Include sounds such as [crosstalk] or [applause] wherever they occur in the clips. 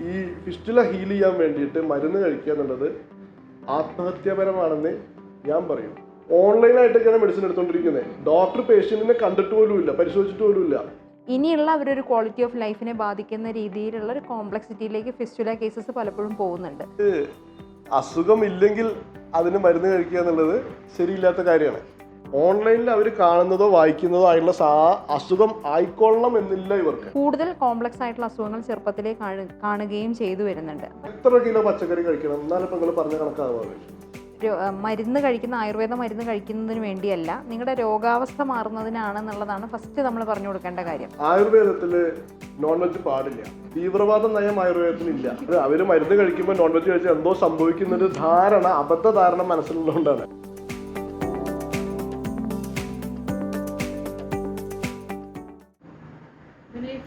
ഈ fistula heal ചെയ്യാൻ വേണ്ടിയിട്ട് മരുന്ന് കഴിക്കുക എന്നുള്ളത് ആത്മഹത്യാപരമാണെന്ന് ഞാൻ പറയും. ഓൺലൈനായിട്ടൊക്കെയാണ് മെഡിസിൻ എടുത്തുകൊണ്ടിരിക്കുന്നത് ഡോക്ടർ പേഷ്യന്റിനെ കണ്ടിട്ട് പോലും ഇല്ല പരിശോധിച്ചിട്ട് പോലും ഇല്ല. ഇനിയുള്ള അവരൊരു ക്വാളിറ്റി ഓഫ് ലൈഫിനെ ബാധിക്കുന്ന രീതിയിലുള്ള ഒരു കോംപ്ലക്സിറ്റിയിലേക്ക് ഫിസ്റ്റുല കേസസ് പലപ്പോഴും പോകുന്നുണ്ട്. അസുഖം ഇല്ലെങ്കിൽ അതിന് മരുന്ന് കഴിക്കുക എന്നുള്ളത് ശരിയില്ലാത്ത കാര്യമാണ്. ഓൺലൈനിൽ അവർ കാണുന്നതോ വായിക്കുന്നതോ ആയിട്ടുള്ള അസുഖം ആയിക്കൊള്ളണം എന്നില്ല ഇവർക്ക്. കൂടുതൽ കോംപ്ലക്സ് ആയിട്ടുള്ള അസുഖങ്ങൾ ചെറുപ്പത്തിലേ കാണു- കാണുകയും ചെയ്തു വരുന്നുണ്ട്. എത്ര കിലോ പച്ചക്കറി കഴിക്കണം? എന്നാലും ഇപ്പം നിങ്ങൾ പറഞ്ഞ കണക്കാവാതെ മരുന്ന് കഴിക്കുന്ന ആയുർവേദ മരുന്ന് കഴിക്കുന്നതിന് വേണ്ടിയല്ല നിങ്ങളുടെ രോഗാവസ്ഥ മാറുന്നതിനാണ് എന്നുള്ളതാണ് ഫസ്റ്റ് നമ്മൾ പറഞ്ഞു കൊടുക്കേണ്ട കാര്യം. ആയുർവേദത്തിൽ നോൺ വെജ് പാടില്ല. തീവ്രവാദ നയം ആയുർവേദത്തിൽ ഇല്ല. അത് അവർ മരുന്ന് കഴിക്കുമ്പോൾ നോൺ വെജ് കഴിച്ചാൽ എന്തോ സംഭവിക്കുന്ന ഒരു ധാരണ അബദ്ധ ധാരണ മനസ്സിലുള്ളതുകൊണ്ടാണ്.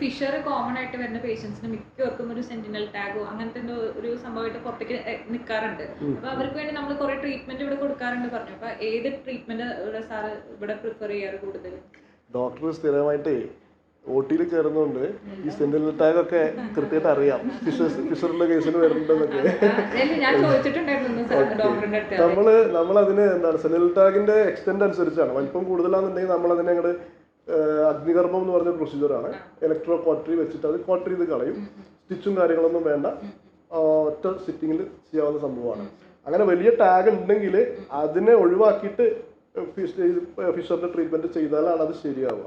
ഫിഷർ കോമൺ ആയിട്ട് വരുന്ന പേഷ്യൻസിന് മിക്കവർക്കും ഒരു സെന്റിനൽ ടാഗോ അങ്ങനത്തെ എന്തോ ഒരു സംഭവമായിട്ട് പുറത്തേക്ക് നിൽക്കാറുണ്ട് അപ്പൊ അവർക്ക് വേണ്ടി നമ്മൾ കുറെ ട്രീറ്റ്മെന്റ് ഇവിടെ കൊടുക്കാറുണ്ട് പറഞ്ഞു. അപ്പൊ ഏത് ട്രീറ്റ്മെന്റ് ഇവിടെ സാറ് ഇവിടെ പ്രിഫർ ചെയ്യാറ് കൂടുതൽ ഡോക്ടർ സ്ഥിരമായിട്ട് ഒ ടിയിൽ കയറുന്നതുകൊണ്ട് ഈ സെന്റിനൽ ടാഗ് ഒക്കെ കൃത്യമായിട്ട് അറിയാം. ഫിഷറിന്റെ കേസിന് വരുന്നുണ്ടെന്നൊക്കെ. നമ്മൾ നമ്മളതിന് എന്താണ് സെന്റിനൽ ടാഗിന്റെ എക്സ്റ്റെന്റ് അനുസരിച്ചാണ്. വലിപ്പം കൂടുതലാണെന്നുണ്ടെങ്കിൽ നമ്മൾ അതിനെ അങ്ങോട്ട് അഗ്നികർമ്മം എന്ന് പറഞ്ഞ പ്രൊസീജിയറാണ് ഇലക്ട്രോ കോട്ടറി വെച്ചിട്ട് അത് കോട്ടറി ചെയ്ത് കളയും. സ്റ്റിച്ചും കാര്യങ്ങളൊന്നും വേണ്ട. ഒറ്റ സിറ്റിങ്ങിൽ ചെയ്യാവുന്ന സംഭവമാണ്. അങ്ങനെ വലിയ ടാഗ് ഉണ്ടെങ്കിൽ അതിനെ ഒഴിവാക്കിയിട്ട് ഫിഷ് ഫിഷറിന്റെ ട്രീറ്റ്മെന്റ് ചെയ്താലാണ് അത് ശരിയാവുക.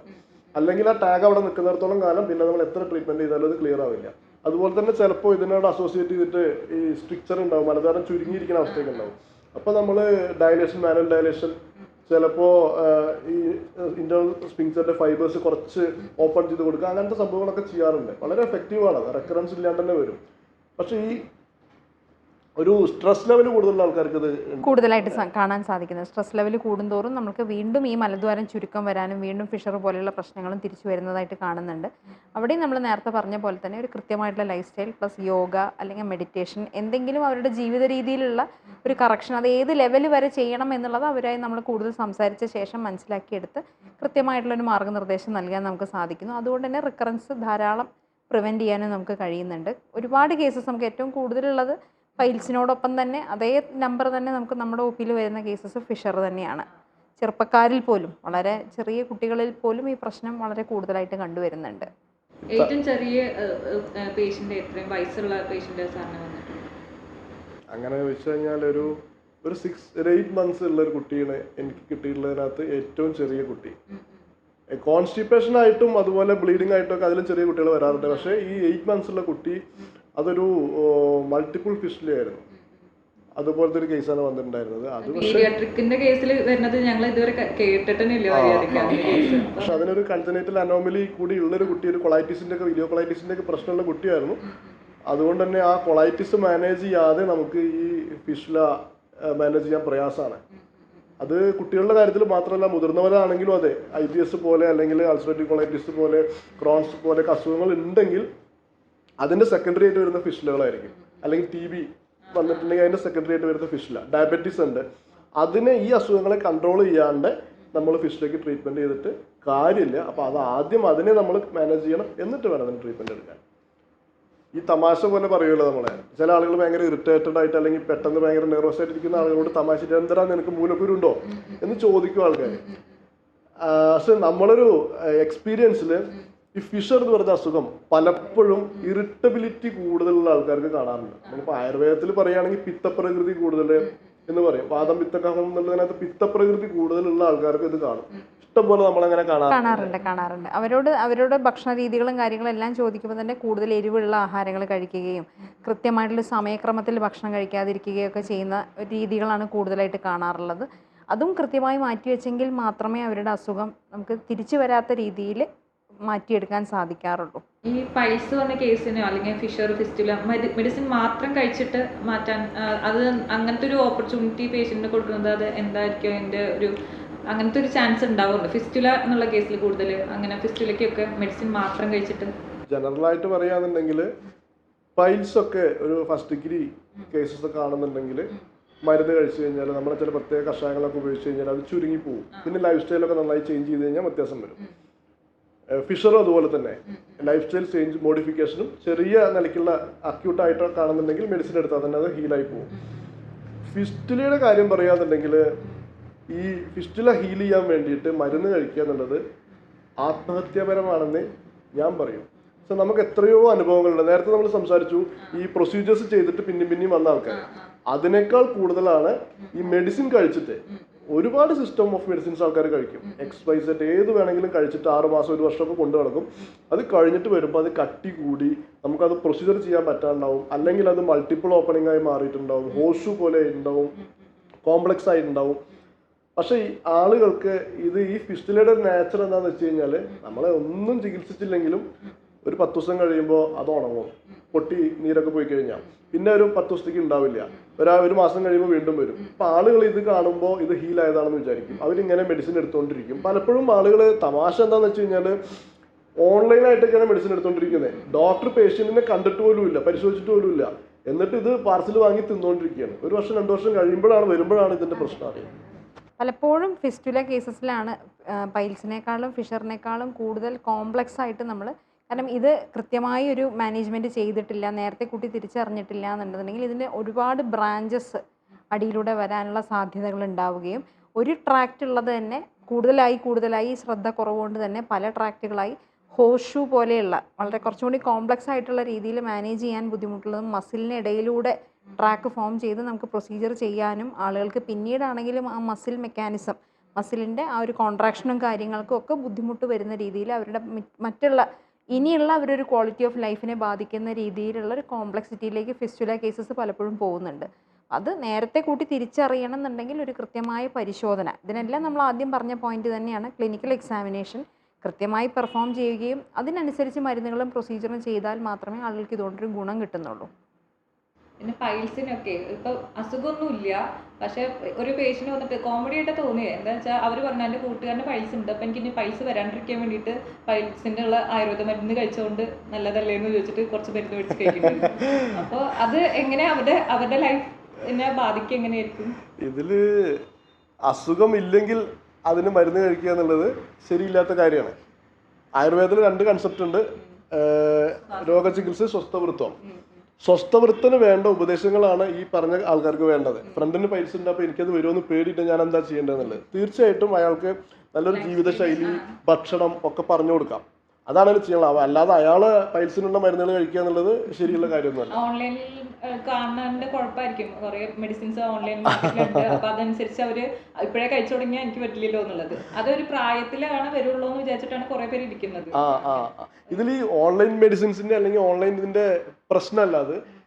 അല്ലെങ്കിൽ ആ ടാഗ് അവിടെ നിൽക്കുന്നിടത്തോളം കാലം പിന്നെ നമ്മൾ എത്ര ട്രീറ്റ്മെന്റ് ചെയ്താലും അത് ക്ലിയർ ആവില്ല. അതുപോലെ തന്നെ ചിലപ്പോൾ ഇതിനോട് അസോസിയേറ്റ് ചെയ്തിട്ട് ഈ സ്ട്രിക്ചർ ഉണ്ടാവും. മലതാരം ചുരുങ്ങിയിരിക്കുന്ന അവസ്ഥയൊക്കെ ഉണ്ടാവും. അപ്പോൾ നമ്മൾ ഡയലേഷൻ മാനുവൽ ഡയലേഷൻ ചിലപ്പോൾ ഈ ഇന്റേണൽ സ്പിങ്സറിന്റെ ഫൈബേഴ്സ് കുറച്ച് ഓപ്പൺ ചെയ്ത് കൊടുക്കുക. അങ്ങനത്തെ സംഭവങ്ങളൊക്കെ ചെയ്യാറുണ്ട്. വളരെ എഫക്റ്റീവാണ് റെക്കറൻസ് ഇല്ലാണ്ട് തന്നെ വരും. പക്ഷേ ഈ ഒരു സ്ട്രെസ് ലെവൽ കൂടുതലുള്ള ആൾക്കാർക്ക് ഇത് കൂടുതലായിട്ട് കാണാൻ സാധിക്കുന്നത്. സ്ട്രെസ് ലെവൽ കൂടുന്തോറും നമുക്ക് വീണ്ടും ഈ മലദ്വാരം ചുരുക്കം വരാനും വീണ്ടും ഫിഷർ പോലെയുള്ള പ്രശ്നങ്ങളും തിരിച്ചു വരുന്നതായിട്ട് കാണുന്നുണ്ട്. അവിടെയും നമ്മൾ നേരത്തെ പറഞ്ഞ പോലെ തന്നെ ഒരു കൃത്യമായിട്ടുള്ള ലൈഫ് സ്റ്റൈൽ പ്ലസ് യോഗ അല്ലെങ്കിൽ മെഡിറ്റേഷൻ എന്തെങ്കിലും അവരുടെ ജീവിത രീതിയിലുള്ള ഒരു കറക്ഷൻ അത് ഏത് ലെവൽ വരെ ചെയ്യണം എന്നുള്ളത് അവരായി നമ്മൾ കൂടുതൽ സംസാരിച്ച ശേഷം മനസ്സിലാക്കിയെടുത്ത് കൃത്യമായിട്ടുള്ള ഒരു മാർഗനിർദ്ദേശം നൽകാൻ നമുക്ക് സാധിക്കുന്നു. അതുകൊണ്ട് തന്നെ റിക്കറൻസ് ധാരാളം പ്രിവെന്റ് ചെയ്യാനും നമുക്ക് കഴിയുന്നുണ്ട്. ഒരുപാട് കേസസ് നമുക്ക് ഏറ്റവും കൂടുതലുള്ളത് പൈൽസിനോടൊപ്പം തന്നെ അതേ നമ്പർ തന്നെ നമുക്ക് നമ്മുടെ ഒ പിയിൽ വരുന്ന കേസസ് ഫിഷർ തന്നെയാണ്. ചെറുപ്പക്കാരിൽ പോലും വളരെ ചെറിയ കുട്ടികളിൽ പോലും ഈ പ്രശ്നം വളരെ കൂടുതലായിട്ട് കണ്ടുവരുന്നുണ്ട്. ഏറ്റവും ചെറിയ എത്രയും വയസ്സുള്ള പേഷ്യന്റ് സാറിന് വന്നിട്ടുണ്ട്. അങ്ങനെ വെച്ച് കഴിഞ്ഞാൽ ഒരു ഒരു സിക്സ് ഒരു എയ്റ്റ് മന്ത്സ് ഉള്ള ഒരു കുട്ടിയാണ് എനിക്ക് കിട്ടിയിട്ടുള്ളതിനകത്ത് ഏറ്റവും ചെറിയ കുട്ടി. കോൺസ്റ്റിപ്പേഷൻ ആയിട്ടും അതുപോലെ ബ്ലീഡിംഗ് ആയിട്ടും ഒക്കെ അതിലും ചെറിയ കുട്ടികൾ വരാറുണ്ട്. പക്ഷേ ഈ എയ്റ്റ് മന്ത്സ് ഉള്ള കുട്ടി അതൊരു മൾട്ടിപ്പിൾ ഫിസ്റ്റിലായിരുന്നു അതുപോലത്തെ ഒരു കേസാണ് വന്നിട്ടുണ്ടായിരുന്നത്. അത് പക്ഷേ കേസിൽ വരുന്നത് ഞങ്ങൾ ഇതുവരെ പക്ഷെ അതിനൊരു കൾജനേറ്റൽ അനോമലി കൂടി ഉള്ള ഒരു കുട്ടി ഒരു കൊളൈറ്റിസിന്റെ ഒക്കെ വീഡിയോ കൊളൈറ്റിസിന്റെ ഒക്കെ പ്രശ്നമുള്ള കുട്ടിയായിരുന്നു. അതുകൊണ്ട് തന്നെ ആ കൊളൈറ്റിസ് മാനേജ് ചെയ്യാതെ നമുക്ക് ഈ ഫിഷ്ല മാനേജ് ചെയ്യാൻ പ്രയാസമാണ്. അത് കുട്ടികളുടെ കാര്യത്തിൽ മാത്രമല്ല മുതിർന്നവരാണെങ്കിലും അതെ ഐ ബി എസ് പോലെ അല്ലെങ്കിൽ അൾസറേറ്റീവ് കൊളൈറ്റിസ് പോലെ ക്രോൺസ് പോലെ അസുഖങ്ങൾ ഉണ്ടെങ്കിൽ അതിന്റെ സെക്കൻഡറി ആയിട്ട് വരുന്ന ഫിഷ്ലുകളായിരിക്കും അല്ലെങ്കിൽ ടി ബി വന്നിട്ടുണ്ടെങ്കിൽ അതിന്റെ സെക്കൻഡറി ആയിട്ട് വരുന്ന ഫിഷ്ല ഡയബറ്റീസ് ഉണ്ട്. അതിനെ ഈ അസുഖങ്ങളെ കൺട്രോൾ ചെയ്യാണ്ട് നമ്മൾ ഫിഷിലേക്ക് ട്രീറ്റ്മെന്റ് ചെയ്തിട്ട് കാര്യമില്ല. അപ്പൊ അത് ആദ്യം അതിനെ നമ്മൾ മാനേജ് ചെയ്യണം എന്നിട്ട് വേണം അതിന് ട്രീറ്റ്മെന്റ് എടുക്കാൻ. ഈ തമാശ പോലെ പറയുമല്ലോ നമ്മളെ. ചില ആളുകൾ ഭയങ്കര ഇറിറ്റേറ്റഡ് ആയിട്ട് അല്ലെങ്കിൽ പെട്ടെന്ന് ഭയങ്കര നെർവസ് ആയിട്ട് ഇരിക്കുന്ന ആളുകളോട് തമാശ എന്തരാ നിനക്ക് മൂലക്കുരുണ്ടോ എന്ന് ചോദിക്കും ആൾക്കാർ പക്ഷെ നമ്മളൊരു എക്സ്പീരിയൻസിൽ ഈ ഫിഷർ എന്ന് പറയുന്ന അസുഖം പലപ്പോഴും ഇറിറ്റബിലിറ്റി കൂടുതലുള്ള ആൾക്കാർക്ക് കാണാറുണ്ട്. നമ്മളിപ്പോൾ ആയുർവേദത്തിൽ പറയുകയാണെങ്കിൽ പിത്തപ്രകൃതി കൂടുതൽ എന്ന് പറയും. വാദം പിത്തക്കഹം എന്നുള്ളതിനകത്ത് പിത്തപ്രകൃതി കൂടുതലുള്ള ആൾക്കാർക്ക് ഇത് കാണും. ഇഷ്ടംപോലെ നമ്മളങ്ങനെ കാണാറുണ്ട്. കാണാറുണ്ട് അവരോട് അവരുടെ ഭക്ഷണ രീതികളും കാര്യങ്ങളും എല്ലാം ചോദിക്കുമ്പോൾ തന്നെ കൂടുതൽ എരിവുള്ള ആഹാരങ്ങൾ കഴിക്കുകയും കൃത്യമായിട്ടുള്ള സമയക്രമത്തിൽ ഭക്ഷണം കഴിക്കാതിരിക്കുകയും ഒക്കെ ചെയ്യുന്ന രീതികളാണ് കൂടുതലായിട്ട് കാണാറുള്ളത്. അതും കൃത്യമായി മാറ്റിവെച്ചെങ്കിൽ മാത്രമേ അവരുടെ അസുഖം നമുക്ക് തിരിച്ചു വരാത്ത രീതിയിൽ മാറ്റിയെടുക്കാൻ സാധിക്കാറുള്ളൂ. ഈ പൈൽസ് വന്ന കേസിനോ അല്ലെങ്കിൽ ഫിഷർ ഫിസ്റ്റുല മെഡിസിൻ മാത്രം കഴിച്ചിട്ട് മാറ്റാൻ അത് അങ്ങനത്തെ ഒരു ഓപ്പർച്യൂണിറ്റി പേഷ്യന്റിന് കൊടുക്കുന്നത് അത് എന്തായിരിക്കും അതിന്റെ ഒരു അങ്ങനത്തെ ഒരു ചാൻസ് ഉണ്ടാവുള്ളൂ ഫിസ്റ്റുല എന്നുള്ള കേസിൽ കൂടുതൽ അങ്ങനെ ഫിസ്റ്റുലയ്ക്കൊക്കെ മെഡിസിൻ മാത്രം കഴിച്ചിട്ട്. ജനറൽ ആയിട്ട് പറയുകയാണെന്നുണ്ടെങ്കിൽ പൈൽസ് ഒക്കെ ഒരു ഫസ്റ്റ് ഡിഗ്രി കേസസ് ഒക്കെ ആണെന്നുണ്ടെങ്കിൽ മരുന്ന് കഴിച്ചു കഴിഞ്ഞാൽ നമ്മൾ ചില പ്രത്യേക കഷായങ്ങളൊക്കെ ഉപയോഗിച്ച് കഴിഞ്ഞാൽ അത് ചുരുങ്ങി പോകും പിന്നെ ലൈഫ് സ്റ്റൈലൊക്കെ നന്നായി ചേഞ്ച് ചെയ്ത് കഴിഞ്ഞാൽ വ്യത്യാസം വരും. ഫിഷറും അതുപോലെ തന്നെ. ലൈഫ് സ്റ്റൈൽ ചേഞ്ച് മോഡിഫിക്കേഷനും ചെറിയ നിലയ്ക്കുള്ള അക്യൂട്ടായിട്ട് കാണുന്നുണ്ടെങ്കിൽ മെഡിസിൻ എടുത്താൽ തന്നെ അത് ഹീലായി പോകും. ഫിസ്റ്റിലിയുടെ കാര്യം പറയുകയെന്നുണ്ടെങ്കിൽ ഈ ഫിസ്റ്റില ഹീൽ ചെയ്യാൻ വേണ്ടിയിട്ട് മരുന്ന് കഴിക്കുക എന്നുള്ളത് ആത്മഹത്യാപരമാണെന്ന് ഞാൻ പറയും. സോ നമുക്ക് എത്രയോ അനുഭവങ്ങളുണ്ട്. നേരത്തെ നമ്മൾ സംസാരിച്ചു ഈ പ്രൊസീജിയേഴ്സ് ചെയ്തിട്ട് പിന്നെയും പിന്നെയും വന്ന ആൾക്കാർ അതിനേക്കാൾ കൂടുതലാണ് ഈ മെഡിസിൻ കഴിച്ചിട്ട്. ഒരുപാട് സിസ്റ്റം ഓഫ് മെഡിസിൻസ് ആൾക്കാർ കഴിക്കും. എക്സ് വൈ സെറ്റ് ഏത് വേണമെങ്കിലും കഴിച്ചിട്ട് ആറ് മാസം ഒരു വർഷമൊക്കെ കൊണ്ടു നടക്കും. അത് കഴിഞ്ഞിട്ട് വരുമ്പോൾ അത് കട്ടി കൂടി നമുക്കത് പ്രൊസീജിയർ ചെയ്യാൻ പറ്റാണ്ടാവും. അല്ലെങ്കിൽ അത് മൾട്ടിപ്പിൾ ഓപ്പണിംഗ് ആയി മാറിയിട്ടുണ്ടാവും. ഹോഷു പോലെ ഉണ്ടാവും. കോംപ്ലക്സ് ആയിട്ടുണ്ടാവും. പക്ഷേ ഈ ആളുകൾക്ക് ഇത് ഈ ഫിസ്റ്റിലയുടെ നേച്ചർ എന്താണെന്ന് വെച്ച് കഴിഞ്ഞാൽ നമ്മളെ ഒന്നും ചികിത്സിച്ചില്ലെങ്കിലും ഒരു പത്ത് ദിവസം കഴിയുമ്പോൾ അത് ഉണങ്ങും. പൊട്ടി നീരൊക്കെ പോയി കഴിഞ്ഞാൽ പിന്നെ ഒരു പത്ത് ദിവസത്തേക്ക് ഉണ്ടാവില്ല. ഒരാ ഒരു മാസം കഴിയുമ്പോൾ വീണ്ടും വരും. അപ്പം ആളുകൾ ഇത് കാണുമ്പോൾ ഇത് ഹീൽ ആയതാണെന്ന് വിചാരിക്കും. അവരിങ്ങനെ മെഡിസിൻ എടുത്തുകൊണ്ടിരിക്കും പലപ്പോഴും ആളുകൾ തമാശ എന്താണെന്ന് വെച്ച് കഴിഞ്ഞാൽ ഓൺലൈനായിട്ടൊക്കെയാണ് മെഡിസിൻ എടുത്തുകൊണ്ടിരിക്കുന്നത് ഡോക്ടർ പേഷ്യന്റിനെ കണ്ടിട്ട് പോലും ഇല്ല പരിശോധിച്ചിട്ട് പോലും ഇല്ല. എന്നിട്ട് ഇത് പാർസൽ വാങ്ങി തിന്നുകൊണ്ടിരിക്കുകയാണ് ഒരു വർഷം രണ്ട് വർഷം കഴിയുമ്പോഴാണ് വരുമ്പോഴാണ് ഇതിന്റെ പ്രശ്നം അറിയുന്നത്. പലപ്പോഴും ഫിസ്റ്റുല കേസസിലാണ് പൈൽസിനേക്കാളും ഫിഷറിനേക്കാളും കൂടുതൽ കോംപ്ലക്സ് ആയിട്ട് നമ്മൾ കാരണം ഇത് കൃത്യമായി ഒരു മാനേജ്മെന്റ് ചെയ്തിട്ടില്ല നേരത്തെ കൂട്ടി തിരിച്ചറിഞ്ഞിട്ടില്ല എന്നുണ്ടെന്നുണ്ടെങ്കിൽ ഇതിന് ഒരുപാട് ബ്രാഞ്ചസ് അടിയിലൂടെ വരാനുള്ള സാധ്യതകൾ ഉണ്ടാവുകയും ഒരു ട്രാക്റ്റ് ഉള്ളത് തന്നെ കൂടുതലായി കൂടുതലായി ശ്രദ്ധ കുറവുകൊണ്ട് തന്നെ പല ട്രാക്റ്റുകളായി ഹോഷു പോലെയുള്ള വളരെ കുറച്ചും കൂടി കോംപ്ലക്സ് ആയിട്ടുള്ള രീതിയിൽ മാനേജ് ചെയ്യാൻ ബുദ്ധിമുട്ടുള്ളതും മസിലിന് ഇടയിലൂടെ ട്രാക്ക് ഫോം ചെയ്ത് നമുക്ക് പ്രൊസീജിയർ ചെയ്യാനും ആളുകൾക്ക് പിന്നീടാണെങ്കിലും ആ മസിൽ മെക്കാനിസം മസിലിന്റെ ആ ഒരു കോൺട്രാക്ഷനും കാര്യങ്ങൾക്കും ഒക്കെ ബുദ്ധിമുട്ട് വരുന്ന രീതിയിൽ അവരുടെ മറ്റുള്ള ഇനിയുള്ള അവരൊരു ക്വാളിറ്റി ഓഫ് ലൈഫിനെ ബാധിക്കുന്ന രീതിയിലുള്ള ഒരു കോംപ്ലക്സിറ്റിയിലേക്ക് ഫിസ്റ്റുല കേസസ് പലപ്പോഴും പോകുന്നുണ്ട്. അത് നേരത്തെ കൂട്ടി തിരിച്ചറിയണം എന്നുണ്ടെങ്കിൽ ഒരു കൃത്യമായ പരിശോധന. ഇതിനെല്ലാം നമ്മൾ ആദ്യം പറഞ്ഞ പോയിന്റ് തന്നെയാണ്. ക്ലിനിക്കൽ എക്സാമിനേഷൻ കൃത്യമായി പെർഫോം ചെയ്യുകയും അതിനനുസരിച്ച് മരുന്നുകളും പ്രൊസീജിയറും ചെയ്താൽ മാത്രമേ ആളുകൾക്ക് ഇതുകൊണ്ടൊരു ഗുണം കിട്ടുന്നുള്ളൂ. പിന്നെ ഫൈൽസിനൊക്കെ ഇപ്പൊ അസുഖമൊന്നുമില്ല. പക്ഷെ ഒരു പേഷ്യന്റ് വന്നിട്ട് കോമഡി ആയിട്ട് തോന്നിയത് എന്താ വെച്ചാൽ അവർ പറഞ്ഞു എന്റെ കൂട്ടുകാരന് പൈൽസ് ഉണ്ട്. അപ്പൊ എനിക്ക് ഇനി പൈൽസ് വരാണ്ടിരിക്കാൻ വേണ്ടിയിട്ട് പൈൽസിന്റെ ഉള്ള ആയുർവേദ മരുന്ന് കഴിച്ചുകൊണ്ട് നല്ലതല്ലേ എന്ന് ചോദിച്ചിട്ട് കുറച്ച് മരുന്ന് മേടിച്ച് കഴിക്കുന്നുണ്ട്. [laughs] അപ്പോൾ അത് എങ്ങനെ അവരുടെ അവരുടെ ലൈഫിനെ ബാധിക്കുക എങ്ങനെയായിരിക്കും? ഇതിൽ അസുഖം ഇല്ലെങ്കിൽ അതിന് മരുന്ന് കഴിക്കുക എന്നുള്ളത് ശരിയില്ലാത്ത കാര്യമാണ്. ആയുർവേദത്തിൽ രണ്ട് കൺസെപ്റ്റ് ഉണ്ട്. രോഗചികിത്സ സ്വസ്ഥവൃത്തം സ്വസ്ഥവൃത്തന് വേണ്ട ഉപദേശങ്ങളാണ് ഈ പറഞ്ഞ ആൾക്കാർക്ക് വേണ്ടത്. ഫ്രണ്ടിന് പൈസ ഉണ്ട് അപ്പോൾ എനിക്കത് വരുമെന്ന് പേടിയിട്ട് ഞാൻ എന്താ ചെയ്യേണ്ടതെന്നുള്ളത്? തീർച്ചയായിട്ടും അയാൾക്ക് നല്ലൊരു ജീവിതശൈലി ഭക്ഷണം ഒക്കെ പറഞ്ഞു കൊടുക്കാം. അതാണ് അതിൽ ചെയ്യണം അവ- അല്ലാതെ അയാൾ പൈൽസിനുള്ള മരുന്നുകൾ കഴിക്കുക എന്നുള്ളത് ശരിയുള്ള കാര്യമൊന്നുമല്ല. ഓൺലൈനിൽ കാണുന്നതിന്റെ കുഴപ്പമായിരിക്കും. കുറെ മെഡിസിൻസ് ഓൺലൈൻ മാർക്കറ്റിലുണ്ട്. അപ്പൊ അതനുസരിച്ച് അവർ ഇപ്പോഴേ കഴിച്ചു തുടങ്ങിയാൽ എനിക്ക് പറ്റില്ലല്ലോ എന്നുള്ളത്. അതൊരു പ്രായത്തിലാണ് വരുള്ളൂ എന്ന് വിചാരിച്ചിട്ടാണ് കുറെ പേര് ഇരിക്കുന്നത്. ആ. ഇതിൽ ഈ ഓൺലൈൻ മെഡിസിൻസിന്റെ അല്ലെങ്കിൽ ഓൺലൈൻ ഇതിന്റെ പ്രശ്നമല്ല അത്.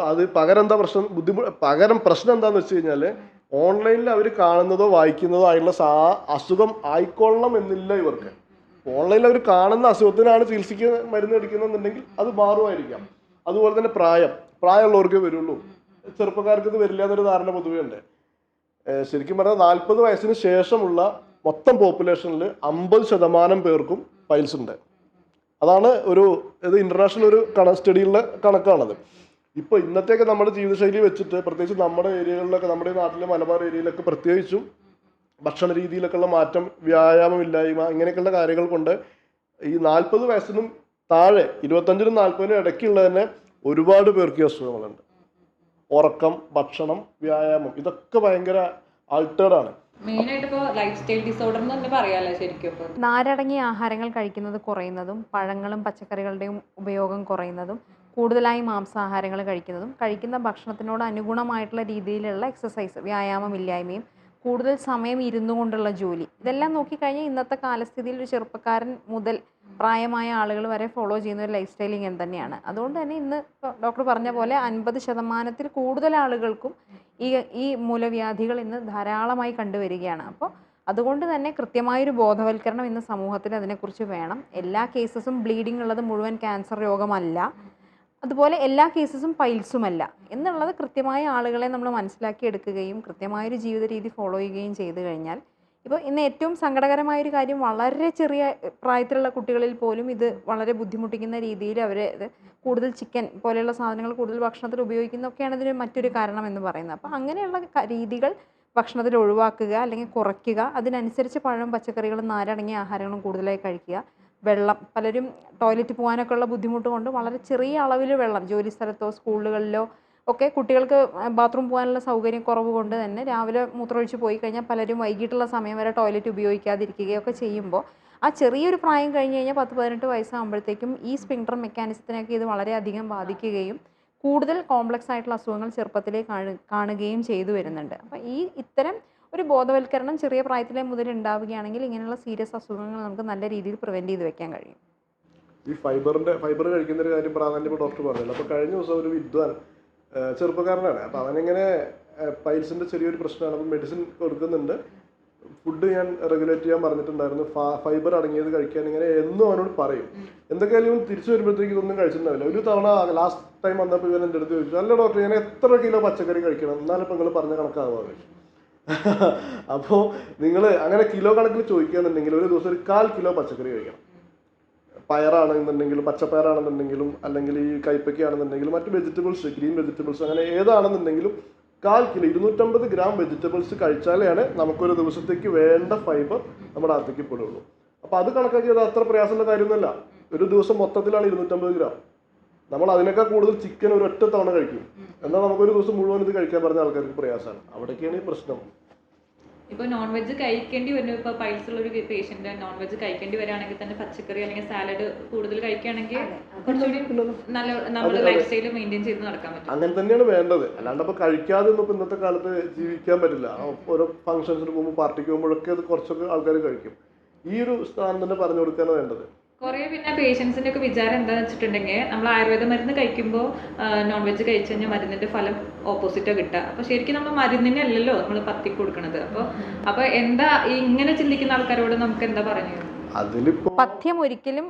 അത് പകരം എന്താ പ്രശ്നം? ബുദ്ധിമുട്ട് പകരം പ്രശ്നം എന്താന്ന് വെച്ച് കഴിഞ്ഞാൽ ഓൺലൈനിൽ അവർ കാണുന്നതോ വായിക്കുന്നതോ ആയിട്ടുള്ള സാ അസുഖം ആയിക്കൊള്ളണം എന്നില്ല ഇവർക്ക്. ഓൺലൈനിൽ അവർ കാണുന്ന അസുഖത്തിനാണ് ചികിത്സിക്ക് മരുന്ന് എടുക്കുന്നുണ്ടെങ്കിൽ അത് മാറുമായിരിക്കാം. അതുപോലെ തന്നെ പ്രായം. പ്രായമുള്ളവർക്കേ വരുള്ളൂ. ചെറുപ്പക്കാർക്ക് ഇത് വരില്ല എന്നൊരു ധാരണ പൊതുവേ ഉണ്ട്. ശരിക്കും പറഞ്ഞാൽ നാൽപ്പത് വയസ്സിന് ശേഷമുള്ള മൊത്തം പോപ്പുലേഷനിൽ അമ്പത് ശതമാനം പേർക്കും പൈൽസ് ഉണ്ട്. അതാണ് ഒരു ഇത് ഇന്റർനാഷണൽ ഒരു കണ സ്റ്റഡിയിലെ കണക്കാണത്. ഇപ്പോൾ ഇന്നത്തെയൊക്കെ നമ്മുടെ ജീവിതശൈലി വെച്ചിട്ട് പ്രത്യേകിച്ച് നമ്മുടെ ഏരിയകളിലൊക്കെ നമ്മുടെ നാട്ടിലെ മലബാർ ഏരിയയിലൊക്കെ പ്രത്യേകിച്ചും ഭക്ഷണ രീതിയിലൊക്കെയുള്ള മാറ്റം വ്യായാമമില്ലായ്മ ഇങ്ങനെയൊക്കെയുള്ള കാര്യങ്ങൾ കൊണ്ട് ഈ നാൽപ്പത് വയസ്സിനും താഴെ ഇരുപത്തഞ്ചിനും നാൽപ്പതിനും ഇടയ്ക്കുള്ള തന്നെ ഒരുപാട് പേർക്ക് അസുഖങ്ങളുണ്ട്. ഉറക്കം ഭക്ഷണം വ്യായാമം ഇതൊക്കെ ഭയങ്കര ആൾട്ടേഡ് ആണ്. മെയിൻ ആയിട്ട് ഇപ്പൊ ലൈഫ് സ്റ്റൈൽ ഡിസോർഡർ എന്ന് തന്നെ പറയാലോ ശരിക്കും ഇപ്പൊ. നാരടങ്ങിയ ആഹാരങ്ങൾ കഴിക്കുന്നത് കുറയുന്നതും പഴങ്ങളും പച്ചക്കറികളുടെയും ഉപയോഗം കുറയുന്നതും കൂടുതലായി മാംസാഹാരങ്ങൾ കഴിക്കുന്നതും കഴിക്കുന്ന ഭക്ഷണത്തിനോട് അനുഗുണമായിട്ടുള്ള രീതിയിലുള്ള എക്സസൈസ് വ്യായാമമില്ലായ്മയും കൂടുതൽ സമയം ഇരുന്നു കൊണ്ടുള്ള ജോലി. ഇതെല്ലാം നോക്കിക്കഴിഞ്ഞാൽ ഇന്നത്തെ കാലസ്ഥിതിയിൽ ഒരു ചെറുപ്പക്കാരൻ മുതൽ പ്രായമായ ആളുകൾ വരെ ഫോളോ ചെയ്യുന്ന ഒരു ലൈഫ് സ്റ്റൈൽ ഇങ്ങനെ തന്നെയാണ്. അതുകൊണ്ട് തന്നെ ഇന്ന് ഡോക്ടർ പറഞ്ഞ പോലെ അൻപത് ശതമാനത്തിൽ കൂടുതൽ ആളുകൾക്കും ഈ ഈ മൂലവ്യാധികൾ ഇന്ന് ധാരാളമായി കണ്ടുവരികയാണ്. അപ്പോൾ അതുകൊണ്ട് തന്നെ കൃത്യമായൊരു ബോധവൽക്കരണം ഇന്ന് സമൂഹത്തിൽ അതിനെക്കുറിച്ച് വേണം. എല്ലാ കേസസും ബ്ലീഡിംഗ് ഉള്ളത് മുഴുവൻ ക്യാൻസർ രോഗമല്ല. അതുപോലെ എല്ലാ കേസസും പൈൽസുമല്ല. എന്നുള്ളത് കൃത്യമായ ആളുകളെ നമ്മൾ മനസ്സിലാക്കി എടുക്കുകയും കൃത്യമായൊരു ജീവിത രീതി ഫോളോ ചെയ്യുകയും ചെയ്തു കഴിഞ്ഞാൽ ഇപ്പോൾ ഇന്ന് ഏറ്റവും സങ്കടകരമായൊരു കാര്യം വളരെ ചെറിയ പ്രായത്തിലുള്ള കുട്ടികളിൽ പോലും ഇത് വളരെ ബുദ്ധിമുട്ടിക്കുന്ന രീതിയിൽ അവർ കൂടുതൽ ചിക്കൻ പോലെയുള്ള സാധനങ്ങൾ കൂടുതൽ ഭക്ഷണത്തിൽ ഉപയോഗിക്കുന്നതൊക്കെയാണ് ഇതിന് മറ്റൊരു കാരണം എന്ന് പറയുന്നത്. അപ്പോൾ അങ്ങനെയുള്ള രീതികൾ ഭക്ഷണത്തിൽ ഒഴിവാക്കുക അല്ലെങ്കിൽ കുറയ്ക്കുക. അതിനനുസരിച്ച് പഴം പച്ചക്കറികളും നാരടങ്ങിയ ആഹാരങ്ങളും കൂടുതലായി കഴിക്കുക. വെള്ളം പലരും ടോയ്ലറ്റ് പോകാനൊക്കെ ഉള്ള ബുദ്ധിമുട്ട് കൊണ്ട് വളരെ ചെറിയ അളവിൽ വെള്ളം ജോലി സ്ഥലത്തോ സ്കൂളുകളിലോ ഒക്കെ കുട്ടികൾക്ക് ബാത്റൂം പോകാനുള്ള സൗകര്യം കുറവ് കൊണ്ട് തന്നെ രാവിലെ മൂത്രമൊഴിച്ച് പോയി കഴിഞ്ഞാൽ പലരും വൈകിട്ടുള്ള സമയം വരെ ടോയ്ലറ്റ് ഉപയോഗിക്കാതിരിക്കുകയൊക്കെ ചെയ്യുമ്പോൾ ആ ചെറിയൊരു പ്രായം കഴിഞ്ഞ് കഴിഞ്ഞാൽ പത്ത് പതിനെട്ട് വയസ്സാകുമ്പോഴത്തേക്കും ഈ സ്പിങ്ഡർ മെക്കാനിസത്തിനൊക്കെ ഇത് വളരെയധികം ബാധിക്കുകയും കൂടുതൽ കോംപ്ലക്സ് ആയിട്ടുള്ള അസുഖങ്ങൾ ചെറുപ്പത്തിലേ കാണു കാണുകയും ചെയ്തു വരുന്നുണ്ട്. അപ്പോൾ ഈ ഇത്തരം ഒരു ബോധവൽക്കരണം ചെറിയ പ്രായത്തിലെ മുതൽ ഉണ്ടാവുകയാണെങ്കിൽ ഇങ്ങനെയുള്ള സീരിയസ് അസുഖങ്ങൾ നമുക്ക് നല്ല രീതിയിൽ പ്രിവെന്റ് ചെയ്ത് വെക്കാൻ കഴിയും. ഈ ഫൈബറിന്റെ ഫൈബർ കഴിക്കുന്ന ഒരു കാര്യം പ്രാധാന്യം ഡോക്ടർ പറഞ്ഞല്ലോ. അപ്പോൾ കഴിഞ്ഞ ദിവസം ഒരു വിദ്വാൻ ചെറുപ്പക്കാരനാണ്. അപ്പോൾ അവനിങ്ങനെ പൈൽസിന്റെ ചെറിയൊരു പ്രശ്നമാണ്. അപ്പോൾ മെഡിസിൻ കൊടുക്കുന്നുണ്ട്. ഫുഡ് ഞാൻ റെഗുലേറ്റ് ചെയ്യാൻ പറഞ്ഞിട്ടുണ്ടായിരുന്നു. ഫൈബർ അടങ്ങിയത് കഴിക്കാൻ ഇങ്ങനെ എന്നും അവനോട് പറയും. എന്തൊക്കെയായാലും തിരിച്ചു വരുമ്പോഴത്തേക്ക് ഇതൊന്നും കഴിച്ചിട്ടുണ്ടാവില്ല. ഒരു തവണ ലാസ്റ്റ് ടൈം വന്നപ്പോൾ ഇവൻ എന്റെ അടുത്ത് ചോദിച്ചു അല്ല ഡോക്ടർ ഞാൻ എത്ര കിലോ പച്ചക്കറി കഴിക്കണം? എന്നാലും ഇപ്പം നിങ്ങൾ പറഞ്ഞ കണക്കാവുക ചോദിച്ചു [laughs] അപ്പോൾ നിങ്ങൾ അങ്ങനെ കിലോ കണക്കിൽ ചോദിക്കുകയാണെന്നുണ്ടെങ്കിൽ ഒരു ദിവസം ഒരു കാൽ കിലോ പച്ചക്കറി കഴിക്കണം. പയറാണെന്നുണ്ടെങ്കിലും പച്ചപ്പയറാണെന്നുണ്ടെങ്കിലും അല്ലെങ്കിൽ ഈ കൈപ്പയ്ക്കാണെന്നുണ്ടെങ്കിലും മറ്റ് വെജിറ്റബിൾസ് ഗ്രീൻ വെജിറ്റബിൾസ് അങ്ങനെ ഏതാണെന്നുണ്ടെങ്കിലും കാൽ കിലോ ഇരുന്നൂറ്റമ്പത് ഗ്രാം വെജിറ്റബിൾസ് കഴിച്ചാലാണ് നമുക്കൊരു ദിവസത്തേക്ക് വേണ്ട ഫൈബർ നമ്മുടെ അകത്തേക്ക് പെടുള്ളൂ അപ്പോൾ അത് കണക്കാക്കിയത് അത്ര പ്രയാസമുള്ള കാര്യമൊന്നുമല്ല. ഒരു ദിവസം മൊത്തത്തിലാണ് ഇരുന്നൂറ്റമ്പത് ഗ്രാം നമ്മൾ അതിനേക്കാൾ കൂടുതൽ ചിക്കൻ ഒരു ഒറ്റ തവണ കഴിക്കും. എന്നാൽ നമുക്കൊരു ദിവസം മുഴുവൻ ഇത് കഴിക്കാൻ പറഞ്ഞ ആൾക്കാർക്ക് പ്രയാസമാണ്. അവിടേക്കാണ് ഈ പ്രശ്നം. ഇപ്പൊ നോൺ വെജ് കഴിക്കേണ്ടി വരുന്നു ഇപ്പൊ പൈൽസ് ഉള്ള ഒരു പേഷ്യന്റ് നോൺ വെജ് കഴിക്കേണ്ടി വരികയാണെങ്കിൽ തന്നെ പച്ചക്കറി അല്ലെങ്കിൽ സാലഡ് കൂടുതൽ കഴിക്കുകയാണെങ്കിൽ കുറച്ചുകൂടി നല്ല നമ്മുടെ ലൈഫ് സ്റ്റൈൽ മെയിന്റെയിൻ ചെയ്ത് നടക്കാൻ പറ്റും. അങ്ങനെ തന്നെയാണ് വേണ്ടത്. അല്ലാണ്ട് ഇപ്പൊ കഴിക്കാതെ ഒന്നും ഇപ്പൊ ഇന്നത്തെ കാലത്ത് ജീവിക്കാൻ പറ്റില്ല. ഓരോ ഫംഗ്ഷൻസിന് പോകുമ്പോൾ പാർട്ടിക്ക് പോകുമ്പോഴൊക്കെ അത് കുറച്ചൊക്കെ ആൾക്കാർ കഴിക്കും. ഈ ഒരു സ്ഥാനം തന്നെ പറഞ്ഞു കൊടുക്കാനാണ് വേണ്ടത്. കുറെ പിന്നെ പേഷ്യൻസിന്റെ ഒക്കെ വിചാരം എന്താന്ന് വെച്ചിട്ടുണ്ടെങ്കിൽ നമ്മൾ ആയുർവേദ മരുന്ന് കഴിക്കുമ്പോൾ നോൺ വെജ് കഴിച്ചു കഴിഞ്ഞാൽ മരുന്നിന്റെ ഫലം ഓപ്പോസിറ്റോ കിട്ടുക അപ്പോൾ ശരിക്കും നമ്മൾ മരുന്നിനല്ലല്ലോ നമ്മൾ പത്തി കൊടുക്കണത്. അപ്പോൾ അപ്പോൾ എന്താ ഇങ്ങനെ ചിന്തിക്കുന്ന ആൾക്കാരോട് നമുക്ക് എന്താ പറഞ്ഞു? പഥ്യം ഒരിക്കലും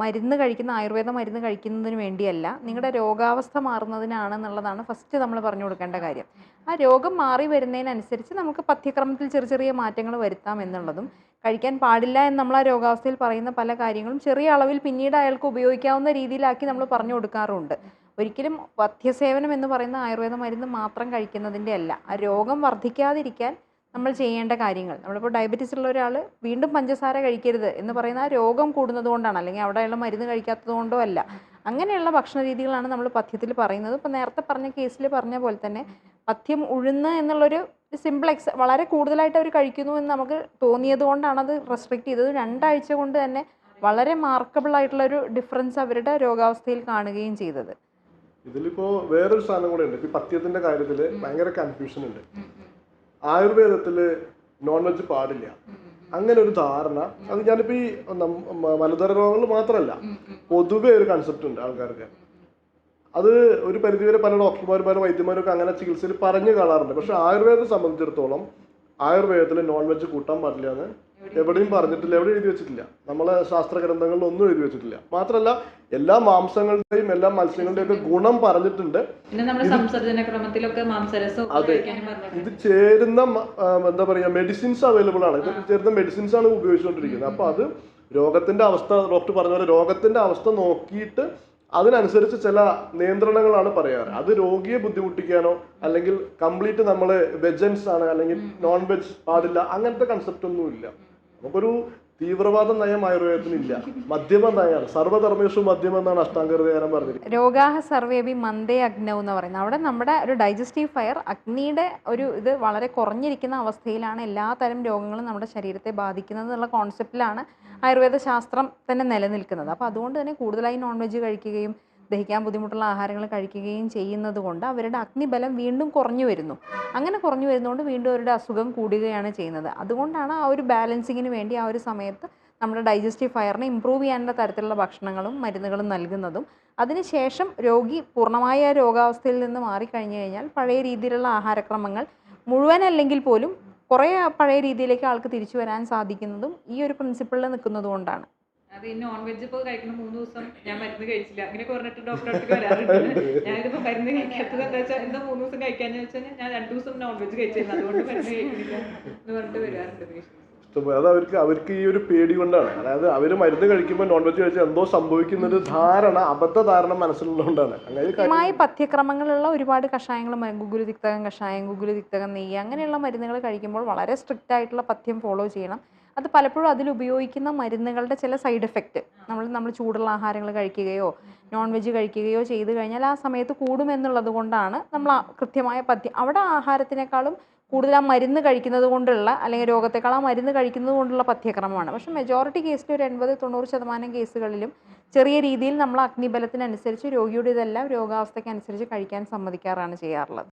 മരുന്ന് കഴിക്കുന്ന ആയുർവേദ മരുന്ന് കഴിക്കുന്നതിന് വേണ്ടിയല്ല. നിങ്ങളുടെ രോഗാവസ്ഥ മാറുന്നതിനാണ് എന്നുള്ളതാണ് ഫസ്റ്റ് നമ്മൾ പറഞ്ഞു കൊടുക്കേണ്ട കാര്യം. ആ രോഗം മാറി വരുന്നതിനനുസരിച്ച് നമുക്ക് പഥ്യക്രമത്തിൽ ചെറിയ ചെറിയ മാറ്റങ്ങൾ വരുത്താം എന്നുള്ളതും കഴിക്കാൻ പാടില്ല എന്ന് നമ്മൾ ആ രോഗാവസ്ഥയിൽ പറയുന്ന പല കാര്യങ്ങളും ചെറിയ അളവിൽ പിന്നീട് അയാൾക്ക് ഉപയോഗിക്കാവുന്ന രീതിയിലാക്കി നമ്മൾ പറഞ്ഞു കൊടുക്കാറുണ്ട്. ഒരിക്കലും പഥ്യസേവനം എന്ന് പറയുന്ന ആയുർവേദ മരുന്ന് മാത്രം കഴിക്കുന്നതിന്റെ അല്ല. ആ രോഗം വർദ്ധിക്കാതിരിക്കാൻ നമ്മൾ ചെയ്യേണ്ട കാര്യങ്ങൾ. നമ്മളിപ്പോൾ ഡയബറ്റീസ് ഉള്ള ഒരാൾ വീണ്ടും പഞ്ചസാര കഴിക്കരുത് എന്ന് പറയുന്ന ആ രോഗം കൂടുന്നത് കൊണ്ടാണ് അല്ലെങ്കിൽ അവിടെയുള്ള മരുന്ന് കഴിക്കാത്തത് കൊണ്ടോ അല്ല. അങ്ങനെയുള്ള ഭക്ഷണ രീതികളാണ് നമ്മൾ പഥ്യത്തിൽ പറയുന്നത്. ഇപ്പോൾ നേരത്തെ പറഞ്ഞ കേസിൽ പറഞ്ഞ പോലെ തന്നെ പഥ്യം ഉഴുന്ന് എന്നുള്ളൊരു സിമ്പിൾ എക്സ വളരെ കൂടുതലായിട്ട് അവർ കഴിക്കുന്നു എന്ന് നമുക്ക് തോന്നിയത് കൊണ്ടാണ് അത് റെസ്ട്രിക്ട് ചെയ്തത്. രണ്ടാഴ്ച കൊണ്ട് തന്നെ വളരെ മാർക്കബിൾ ആയിട്ടുള്ള ഒരു ഡിഫറൻസ് അവരുടെ രോഗാവസ്ഥയിൽ കാണുകയും ചെയ്തത്. ഇതിലിപ്പോ വേറൊരു സാധനം കൂടെ ഉണ്ട്. ഈ പഥ്യത്തിന്റെ കാര്യത്തിൽ ഭയങ്കര കൺഫ്യൂഷൻ ഉണ്ട്. ആയുർവേദത്തിൽ നോൺ വെജ് പാടില്ല അങ്ങനെ ഒരു ധാരണ. അത് ഞാനിപ്പോ ഈ മലതര രോഗങ്ങൾ മാത്രമല്ല പൊതുവെ ഒരു കൺസെപ്റ്റ് ഉണ്ട് ആൾക്കാർക്ക്. അത് ഒരു പരിധിവരെ പല ഡോക്ടർമാരും പല വൈദ്യന്മാരൊക്കെ അങ്ങനെ ചികിത്സയിൽ പറഞ്ഞു കാണാറുണ്ട്. പക്ഷെ ആയുർവേദത്തെ സംബന്ധിച്ചിടത്തോളം ആയുർവേദത്തിൽ നോൺ വെജ് കൂട്ടാൻ പാടില്ല എന്ന് എവിടെയും പറഞ്ഞിട്ടില്ല. എവിടെ എഴുതി വെച്ചിട്ടില്ല. നമ്മളെ ശാസ്ത്ര ഗ്രന്ഥങ്ങളിൽ ഒന്നും എഴുതി വെച്ചിട്ടില്ല. മാത്രമല്ല എല്ലാ മാംസങ്ങളുടെയും എല്ലാ മത്സ്യങ്ങളുടെയും ഒക്കെ ഗുണം പറഞ്ഞിട്ടുണ്ട്. അതെ. ഇത് ചേരുന്ന എന്താ പറയാ മെഡിസിൻസ് അവൈലബിൾ ആണ്. ഇത് ചേരുന്ന മെഡിസിൻസ് ആണ് ഉപയോഗിച്ചുകൊണ്ടിരിക്കുന്നത്. അപ്പൊ അത് രോഗത്തിന്റെ അവസ്ഥ ഡോക്ടർ പറഞ്ഞ പോലെ രോഗത്തിന്റെ അവസ്ഥ നോക്കിയിട്ട് അതിനനുസരിച്ച് ചില നിയന്ത്രണങ്ങളാണ് പറയാറ്. അത് രോഗിയെ ബുദ്ധിമുട്ടിക്കാനോ അല്ലെങ്കിൽ കംപ്ലീറ്റ് നമ്മൾ വെജൻസ് ആണ് അല്ലെങ്കിൽ നോൺ വെജ് പാടില്ല അങ്ങനത്തെ കൺസെപ്റ്റ് ഒന്നും ഇല്ല നമുക്കൊരു തീവ്രവാദ നയം ആയുർവേദത്തിനില്ല. മധ്യമ നയമാണ് സർവധർമ്മേഷു മധ്യമം എന്നാണ് അഷ്ടാംഗഹൃദയകാരം പറഞ്ഞത് രോഗാഹ സർവേബി മന്ദേ അഗ്നവ് എന്ന് പറയുന്നത്. അവിടെ നമ്മുടെ ഒരു ഡൈജസ്റ്റീവ് ഫയർ അഗ്നിയുടെ ഒരു ഇത് വളരെ കുറഞ്ഞിരിക്കുന്ന അവസ്ഥയിലാണ് എല്ലാ തരം രോഗങ്ങളും നമ്മുടെ ശരീരത്തെ ബാധിക്കുന്നത് എന്നുള്ള കോൺസെപ്റ്റിലാണ് ആയുർവേദ ശാസ്ത്രം തന്നെ നിലനിൽക്കുന്നത്. അപ്പോൾ അതുകൊണ്ട് തന്നെ കൂടുതലായി നോൺ വെജ് കഴിക്കുകയും ദഹിക്കാൻ ബുദ്ധിമുട്ടുള്ള ആഹാരങ്ങൾ കഴിക്കുകയും ചെയ്യുന്നത് കൊണ്ട് അവരുടെ അഗ്നിബലം വീണ്ടും കുറഞ്ഞു വരുന്നു. അങ്ങനെ കുറഞ്ഞു വരുന്നതുകൊണ്ട് വീണ്ടും അവരുടെ അസുഖം കൂടുകയാണ് ചെയ്യുന്നത്. അതുകൊണ്ടാണ് ആ ഒരു ബാലൻസിങ്ങിന് വേണ്ടി ആ ഒരു സമയത്ത് നമ്മുടെ ഡൈജസ്റ്റീവ് ഫയറിനെ ഇമ്പ്രൂവ് ചെയ്യാനുള്ള തരത്തിലുള്ള ഭക്ഷണങ്ങളും മരുന്നുകളും നൽകുന്നതും. അതിനുശേഷം രോഗി പൂർണമായ രോഗാവസ്ഥയിൽ നിന്ന് മാറിക്കഴിഞ്ഞു കഴിഞ്ഞാൽ പഴയ രീതിയിലുള്ള ആഹാരക്രമങ്ങൾ മുഴുവൻ അല്ലെങ്കിൽ പോലും കുറേ പഴയ രീതിയിലേക്ക് ആൾക്ക് തിരിച്ചു വരാൻ സാധിക്കുന്നതും ഈ ഒരു പ്രിൻസിപ്പിളിൽ നിൽക്കുന്നത് കൊണ്ടാണ് അത് ഈ നോൺ വെജ് ഇപ്പോൾ കഴിക്കുന്ന മൂന്ന് ദിവസം ഞാൻ മരുന്ന് കഴിച്ചില്ല. അങ്ങനെയൊക്കെ പറഞ്ഞിട്ട് ഡോക്ടറെ അടുത്ത് വരാറുണ്ട്. ഞാനിതിപ്പോ മരുന്ന് കഴിക്കാത്തത് എന്താ വെച്ചാൽ എന്താ മൂന്ന് ദിവസം കഴിക്കാന്ന് വെച്ചാൽ ഞാൻ രണ്ട് ദിവസം നോൺ വെജ് കഴിച്ചിരുന്നു. അതുകൊണ്ട് മരുന്ന് കഴിക്കുന്നില്ല എന്ന് പറഞ്ഞിട്ട് വരാറുണ്ട്. അത് അവർക്ക് അവർക്ക് ഈ ഒരു പേടി കൊണ്ടാണ്. അതായത് അവർ മരുന്ന് കഴിക്കുമ്പോൾ നോൺ വെജ് കഴിച്ചാൽ എന്തോ സംഭവിക്കുന്ന ഒരു ധാരണ അബദ്ധ ധാരണ മനസ്സിലുള്ളതുകൊണ്ടാണ്. അങ്ങനെ പഥ്യക്രമങ്ങളുള്ള ഒരുപാട് കഷായങ്ങൾ ഗുഗുലു തിക്തകം കഷായം ഗുഗുലു തിക്തകം നെയ്യ് അങ്ങനെയുള്ള മരുന്നുകൾ കഴിക്കുമ്പോൾ വളരെ സ്ട്രിക്റ്റ് ആയിട്ടുള്ള പഥ്യം ഫോളോ ചെയ്യണം. അത് പലപ്പോഴും അതിൽ ഉപയോഗിക്കുന്ന മരുന്നുകളുടെ ചില സൈഡ് എഫക്റ്റ് നമ്മൾ നമ്മൾ ചൂടുള്ള ആഹാരങ്ങൾ കഴിക്കുകയോ നോൺ വെജ് കഴിക്കുകയോ ചെയ്തു കഴിഞ്ഞാൽ ആ സമയത്ത് കൂടുമെന്നുള്ളത് കൊണ്ടാണ് നമ്മൾ കൃത്യമായ പഥ്യം. അവിടെ ആഹാരത്തിനേക്കാളും കൂടുതൽ ആ മരുന്ന് കഴിക്കുന്നത് കൊണ്ടുള്ള അല്ലെങ്കിൽ രോഗത്തെക്കാൾ ആ മരുന്ന് കഴിക്കുന്നത് കൊണ്ടുള്ള പഥ്യക്രമമാണ്. പക്ഷേ മെജോറിറ്റി കേസിൽ ഒരു എൺപത് തൊണ്ണൂറ് ശതമാനം കേസുകളിലും ചെറിയ രീതിയിൽ നമ്മൾ അഗ്നിബലത്തിനനുസരിച്ച് രോഗിയുടെ ഇതെല്ലാം രോഗാവസ്ഥയ്ക്കനുസരിച്ച് കഴിക്കാൻ സമ്മതിക്കാറാണ് ചെയ്യാറുള്ളത്.